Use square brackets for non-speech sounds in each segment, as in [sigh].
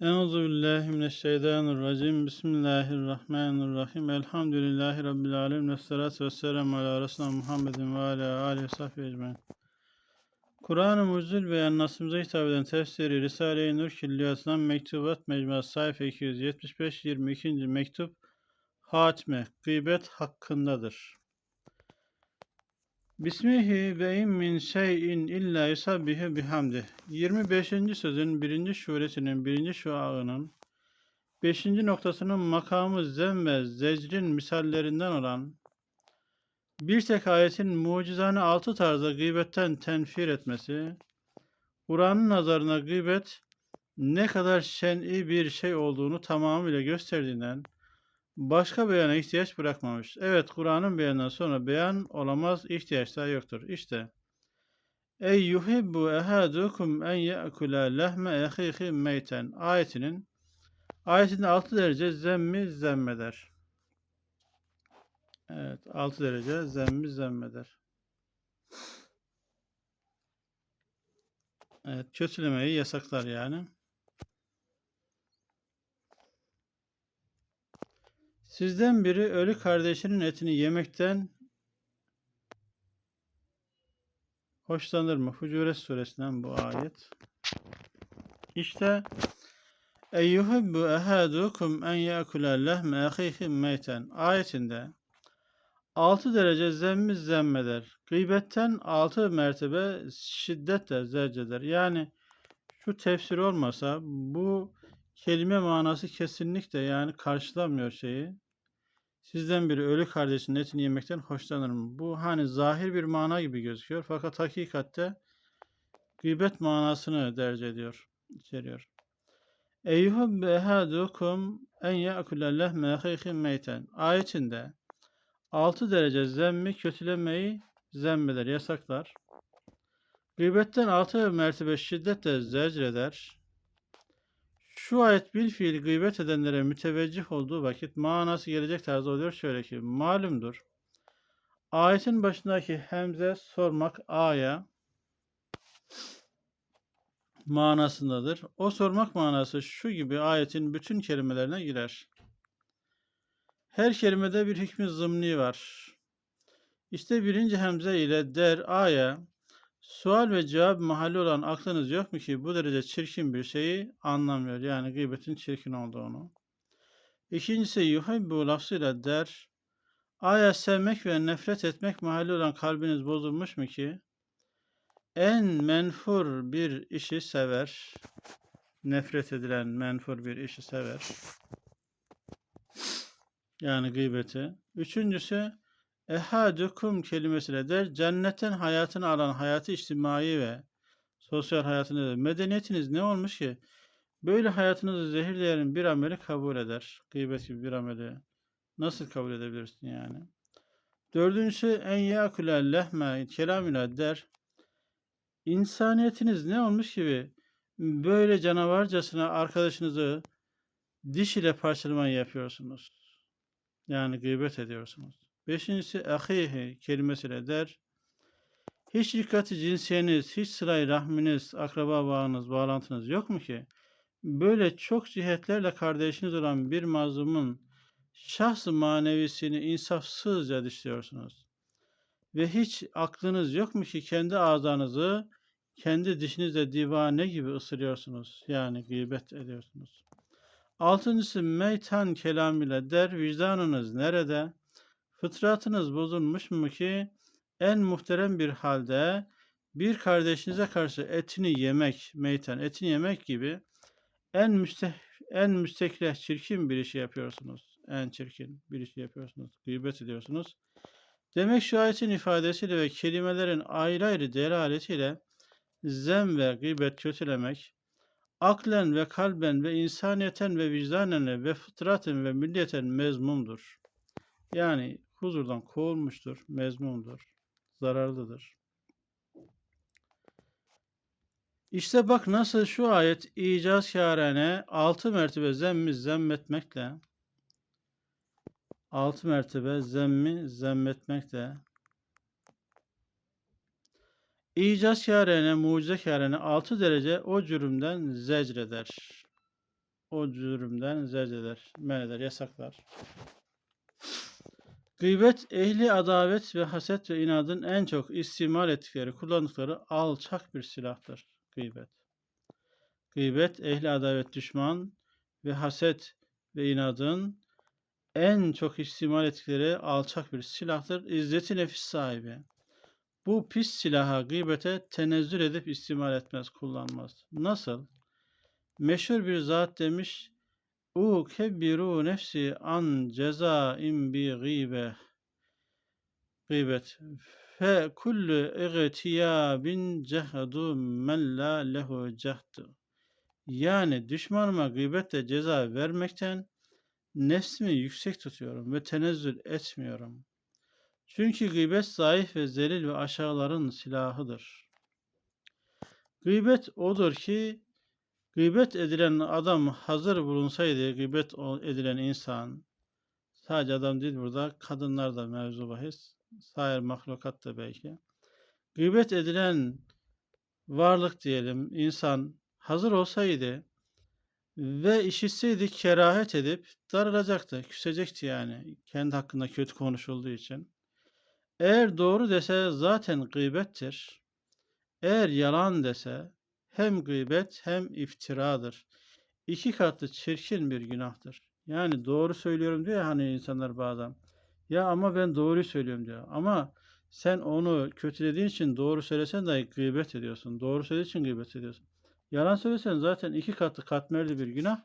Euzu billahi mineşşeytanirracim. Bismillahirrahmanirrahim. Elhamdülillahi rabbil alamin ve salatu vesselamu ala resulina Muhammedin ve ala alihi ve sahbihi ecmaîn. Kur'an-ı Mucizül Beyan nasımıza hitap eden tefsiri Risale-i Nur Külliyatından Mektubat Mecmuası sayfa 275 22. mektup Hatme gıybet hakkındadır. Bismihi ve in min şeyin illa yusabbihu bihamdi. 25. sözün 1. suresinin 1. şuağının 5. noktasının makamı zem ve zecrin misallerinden olan bir tek ayetin mucizane altı tarzda gıybetten tenfir etmesi, Kur'an'ın nazarına gıybet ne kadar şen'i bir şey olduğunu tamamıyla gösterdiğinden başka beyana ihtiyaç bırakmamış. Evet Kur'an'ın beyanından sonra beyan olamaz, ihtiyaç da yoktur. İşte Ey yuhibbu ehadukum en ye'kula lehme ehihi meyten ayetinin ayetinde 6 derece zemmi zemmeder. Evet 6 derece zemmi zemmeder. Evet kötülemeyi yasaklar yani. Sizden biri ölü kardeşinin etini yemekten hoşlanır mı? Hucuret suresinden bu ayet. İşte Eyyuhibbu ehadukum en ye'kula lehme ahihi meyten ayetinde 6 derece zemmi zemmeder. Gıybetten 6 mertebe şiddetle zerceder. Yani şu tefsir olmasa bu kelime manası kesinlikle yani karşılamıyor şeyi. Sizden biri ölü kardeşinin etini yemekten hoşlanır mı? Bu hani zahir bir mana gibi gözüküyor. Fakat hakikatte gıybet manasını derc ediyor, içeriyor. Eyyuhub ehadukum en ye'kule lehme ahihi meyten. Ayetinde 6 derece zemmi kötülemeyi zemmeder, yasaklar. Gıybetten 6 mertebe şiddetle zecreder. Şu ayet bil fiil gıybet edenlere müteveccih olduğu vakit manası gelecek tarzda oluyor şöyle ki malumdur. Ayetin başındaki hemze sormak aya manasındadır. O sormak manası şu gibi ayetin bütün kelimelerine girer. Her kelimede bir hükmü zımni var. İşte birinci hemze ile der aya Sual ve cevap mahalli olan aklınız yok mu ki bu derece çirkin bir şeyi anlamıyor. Yani gıybetin çirkin olduğunu. İkincisi yuhibbu lafzıyla der. Aya sevmek ve nefret etmek mahalli olan kalbiniz bozulmuş mu ki? En menfur bir işi sever. Nefret edilen menfur bir işi sever. Yani gıybeti. Üçüncüsü Ehadukum kelimesiyle der cennetten hayatını alan hayatı içtimai ve sosyal hayatını. Medeniyetiniz ne olmuş ki? Böyle hayatınızı zehirleyen bir ameli kabul eder. Gıybet gibi bir ameli. Nasıl kabul edebilirsin yani? Dördüncüsü en yakule lehme kelamıyla der. İnsaniyetiniz ne olmuş gibi böyle canavarcasına arkadaşınızı diş ile parçalamayı yapıyorsunuz. Yani gıybet ediyorsunuz. Beşincisi ahihi kelimesiyle der. Hiç dikkati cinsiyeniz, hiç sırayı rahminiz, akraba bağınız, bağlantınız yok mu ki? Böyle çok cihetlerle kardeşiniz olan bir mazlumun şahs manevisini insafsızca dişliyorsunuz. Ve hiç aklınız yok mu ki kendi ağzınızı kendi dişinizle divane gibi ısırıyorsunuz. Yani gıybet ediyorsunuz. Altıncısı meytan kelam ile der vicdanınız nerede? Fıtratınız bozulmuş mu ki en muhterem bir halde bir kardeşinize karşı etini yemek, meyten etini yemek gibi en müste en müstekreh çirkin bir işi yapıyorsunuz. En çirkin bir işi yapıyorsunuz. Gıybet ediyorsunuz. Demek şu ayetin ifadesiyle ve kelimelerin ayrı ayrı delaletiyle zem ve gıybet kötülemek, aklen ve kalben ve insaniyeten ve vicdanen ve fıtraten ve milliyeten mezmumdur. Yani huzurdan kovulmuştur, mezmundur, zararlıdır. İşte bak nasıl şu ayet icaz kârene altı mertebe zemmi zemmetmekle altı mertebe zemmi zemmetmekle icaz kârene, mucize kârene altı derece o cürümden zecreder. o cürümden zerceder, men eder, yasaklar. Gıybet, ehli adavet ve haset ve inadın en çok istimal ettikleri, kullandıkları alçak bir silahtır. Gıybet. Gıybet, ehli adavet, düşman ve haset ve inadın en çok istimal ettikleri alçak bir silahtır. İzzeti nefis sahibi. Bu pis silaha gıybete tenezzül edip istimal etmez, kullanmaz. Nasıl? Meşhur bir zat demiş, U kebbiru nefsi an cezaim bi gıbe. Gıybet. Fe kullu igtiyabin cehdu men la lehu cehdu. Yani düşmanıma gıybetle ceza vermekten nefsimi yüksek tutuyorum ve tenezzül etmiyorum. Çünkü gıybet zayıf ve zelil ve aşağıların silahıdır. Gıybet odur ki gıybet edilen adam hazır bulunsaydı gıybet edilen insan sadece adam değil burada kadınlar da mevzu bahis sair mahlukat da belki gıybet edilen varlık diyelim insan hazır olsaydı ve işitseydi kerahet edip darılacaktı, küsecekti yani kendi hakkında kötü konuşulduğu için. Eğer doğru dese zaten gıybettir. Eğer yalan dese hem gıybet hem iftiradır. İki katlı çirkin bir günahtır. Yani doğru söylüyorum diyor ya hani insanlar bazen. Ya ama ben doğruyu söylüyorum diyor. Ama sen onu kötülediğin için doğru söylesen dahi gıybet ediyorsun. Doğru söylediğin için gıybet ediyorsun. Yalan söylesen zaten iki katlı katmerli bir günah.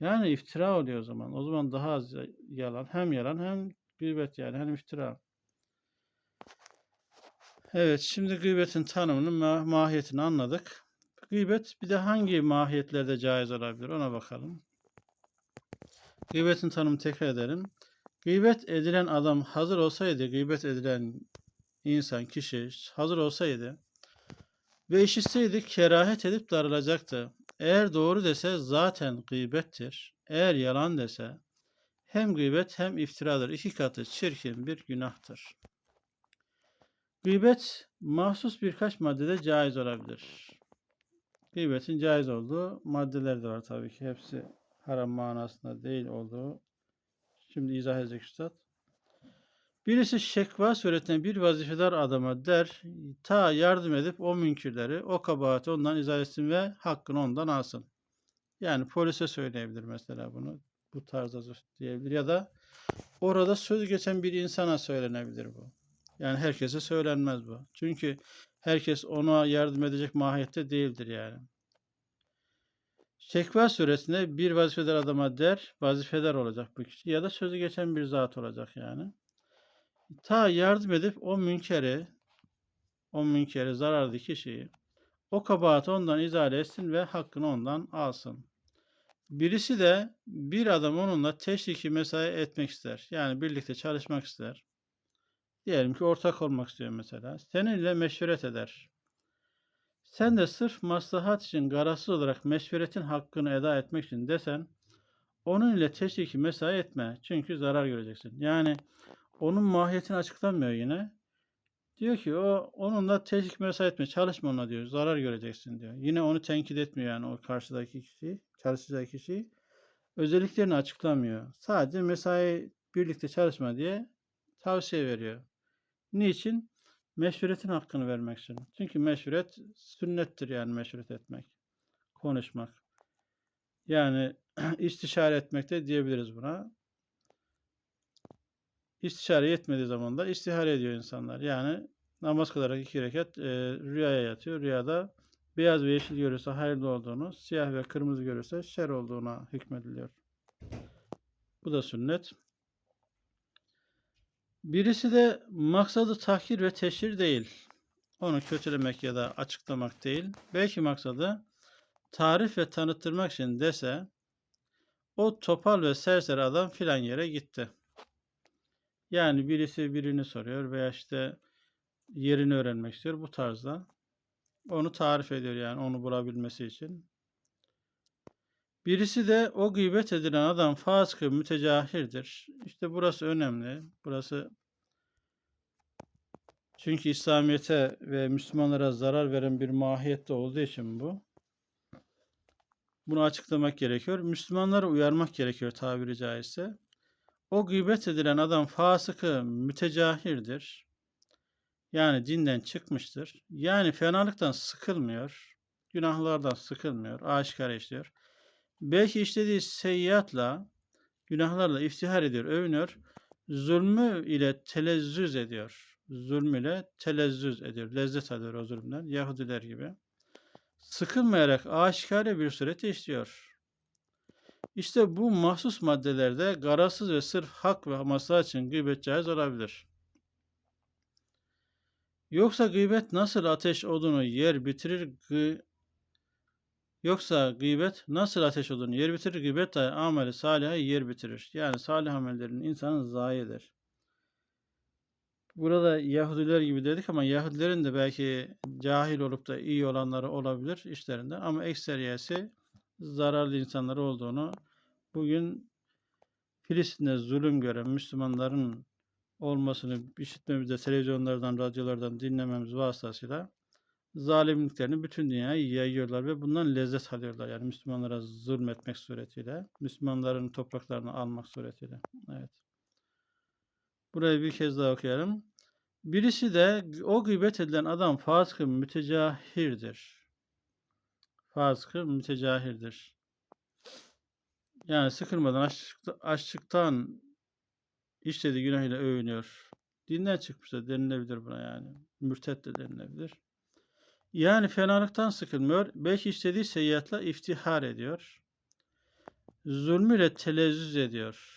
Yani iftira oluyor o zaman. O zaman daha az yalan. Hem yalan hem gıybet yani hem iftira. Evet şimdi gıybetin tanımını, ma mahiyetini anladık. Gıybet bir de hangi mahiyetlerde caiz olabilir ona bakalım. Gıybetin tanımını tekrar edelim. Gıybet edilen adam hazır olsaydı, gıybet edilen insan, kişi hazır olsaydı ve işitseydi kerahet edip darılacaktı. Eğer doğru dese zaten gıybettir. Eğer yalan dese hem gıybet hem iftiradır. İki katı çirkin bir günahtır. Gıybet mahsus birkaç maddede caiz olabilir. Gıybetin caiz olduğu maddeler de var tabii ki. Hepsi haram manasında değil olduğu. Şimdi izah edecek üstad. Birisi şekva suretine bir vazifedar adama der, ta yardım edip o münkirleri, o kabahati ondan izah etsin ve hakkını ondan alsın. Yani polise söyleyebilir mesela bunu. Bu tarzda diyebilir ya da orada söz geçen bir insana söylenebilir bu. Yani herkese söylenmez bu. Çünkü herkes ona yardım edecek mahiyette değildir yani. Şekva suresinde bir vazifedar adama der, vazifedar olacak bu kişi ya da sözü geçen bir zat olacak yani. Ta yardım edip o münkeri, o münkeri zararlı kişiyi, o kabahatı ondan izale etsin ve hakkını ondan alsın. Birisi de bir adam onunla teşriki mesai etmek ister. Yani birlikte çalışmak ister. Diyelim ki ortak olmak istiyor mesela. Seninle meşveret eder. Sen de sırf maslahat için garazsız olarak meşveretin hakkını eda etmek için desen, onun ile teşriki mesai etme. Çünkü zarar göreceksin. Yani onun mahiyetini açıklamıyor yine. Diyor ki o onunla teşvik mesai etme, çalışma onunla diyor. Zarar göreceksin diyor. Yine onu tenkit etmiyor yani o karşıdaki kişi, çalışacak kişi. Özelliklerini açıklamıyor. Sadece mesai birlikte çalışma diye tavsiye veriyor. Niçin? Meşvuretin hakkını vermek için. Çünkü meşvuret sünnettir yani meşvuret etmek. Konuşmak. Yani [clears throat] istişare etmek de diyebiliriz buna. İstişare yetmediği zaman da istihare ediyor insanlar. Yani namaz kılarak iki rekat e, rüyaya yatıyor. Rüyada beyaz ve yeşil görürse hayırlı olduğunu, siyah ve kırmızı görürse şer olduğuna hükmediliyor. Bu da sünnet. Birisi de maksadı tahkir ve teşhir değil. Onu kötülemek ya da açıklamak değil. Belki maksadı tarif ve tanıttırmak için dese o topal ve serseri adam filan yere gitti. Yani birisi birini soruyor veya işte yerini öğrenmek istiyor bu tarzda. Onu tarif ediyor yani onu bulabilmesi için. Birisi de o gıybet edilen adam fasıkı mütecahirdir. İşte burası önemli. Burası çünkü İslamiyet'e ve Müslümanlara zarar veren bir mahiyette olduğu için bu. Bunu açıklamak gerekiyor. Müslümanları uyarmak gerekiyor tabiri caizse. O gıybet edilen adam fasıkı mütecahirdir. Yani dinden çıkmıştır. Yani fenalıktan sıkılmıyor. Günahlardan sıkılmıyor. Aşikar işliyor. Belki işlediği seyyiatla, günahlarla iftihar ediyor, övünüyor. Zulmü ile telezzüz ediyor. Zulmüyle telezzüz ediyor. Lezzet alıyor o zulümden. Yahudiler gibi. Sıkılmayarak aşikare bir surette işliyor. İşte bu mahsus maddelerde garazsız ve sırf hak ve maslahat için gıybet caiz olabilir. Yoksa gıybet nasıl ateş odunu yer bitirir gı... Yoksa gıybet nasıl ateş odunu yer bitirir gıybet de ameli salihayı yer bitirir. Yani salih amellerin insanı zayi eder. Burada Yahudiler gibi dedik ama Yahudilerin de belki cahil olup da iyi olanları olabilir işlerinde ama ekseriyesi zararlı insanlar olduğunu bugün Filistin'de zulüm gören Müslümanların olmasını işitmemizde televizyonlardan, radyolardan dinlememiz vasıtasıyla zalimliklerini bütün dünyaya yayıyorlar ve bundan lezzet alıyorlar. Yani Müslümanlara zulmetmek suretiyle, Müslümanların topraklarını almak suretiyle. Evet. Burayı bir kez daha okuyalım. Birisi de o gıybet edilen adam fasık mütecahirdir. Fasık mütecahirdir. Yani sıkılmadan açlıkta, açlıktan işlediği günahıyla övünüyor. Dinden çıkmış da denilebilir buna yani. Mürtet de denilebilir. Yani fenalıktan sıkılmıyor. Belki istediği seyyiatla iftihar ediyor. Zulmüyle telezzüz ediyor.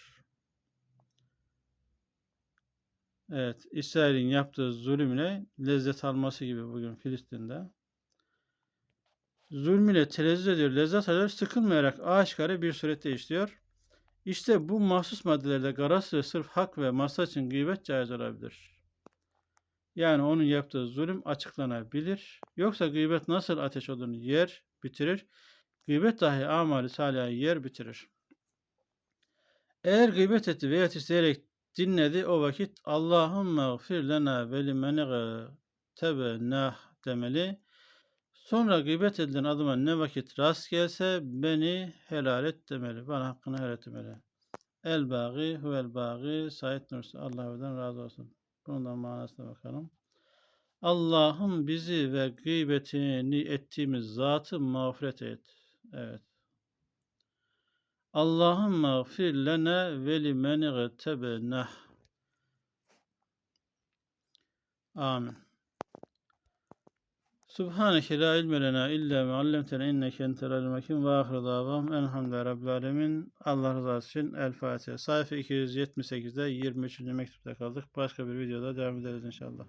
Evet, İsrail'in yaptığı zulümle lezzet alması gibi bugün Filistin'de. Zulmüyle telezzüz ediyor, lezzet alıyor, sıkılmayarak aşikare bir surette işliyor. İşte bu mahsus maddelerde garaz ve sırf hak ve masa için gıybet caiz olabilir. Yani onun yaptığı zulüm açıklanabilir. Yoksa gıybet nasıl ateş odunu yer, bitirir. Gıybet dahi amali salihayı yer, bitirir. Eğer gıybet etti veya isteyerek dinledi o vakit Allahümme gfir lena ve limeni tebenah demeli. Sonra gıybet edilen adıma ne vakit rast gelse beni helal et demeli. Bana hakkını helal et demeli. El bagi huvel bagi Said Nursi. Allah'tan razı olsun. Bundan manasına bakalım. Allah'ım bizi ve gıybetini ettiğimiz zatı mağfiret et. Evet. Allah'ım mağfir lene ve limen gtebenah. Amin. Subhaneke la ilme lena illa ma allamtena inneke entel alim hakim ve ahir davam elhamdülillahi rabbil alemin. Allah rızası için El Fatiha. Sayfa 278'de 23. mektupta kaldık. Başka bir videoda devam ederiz inşallah.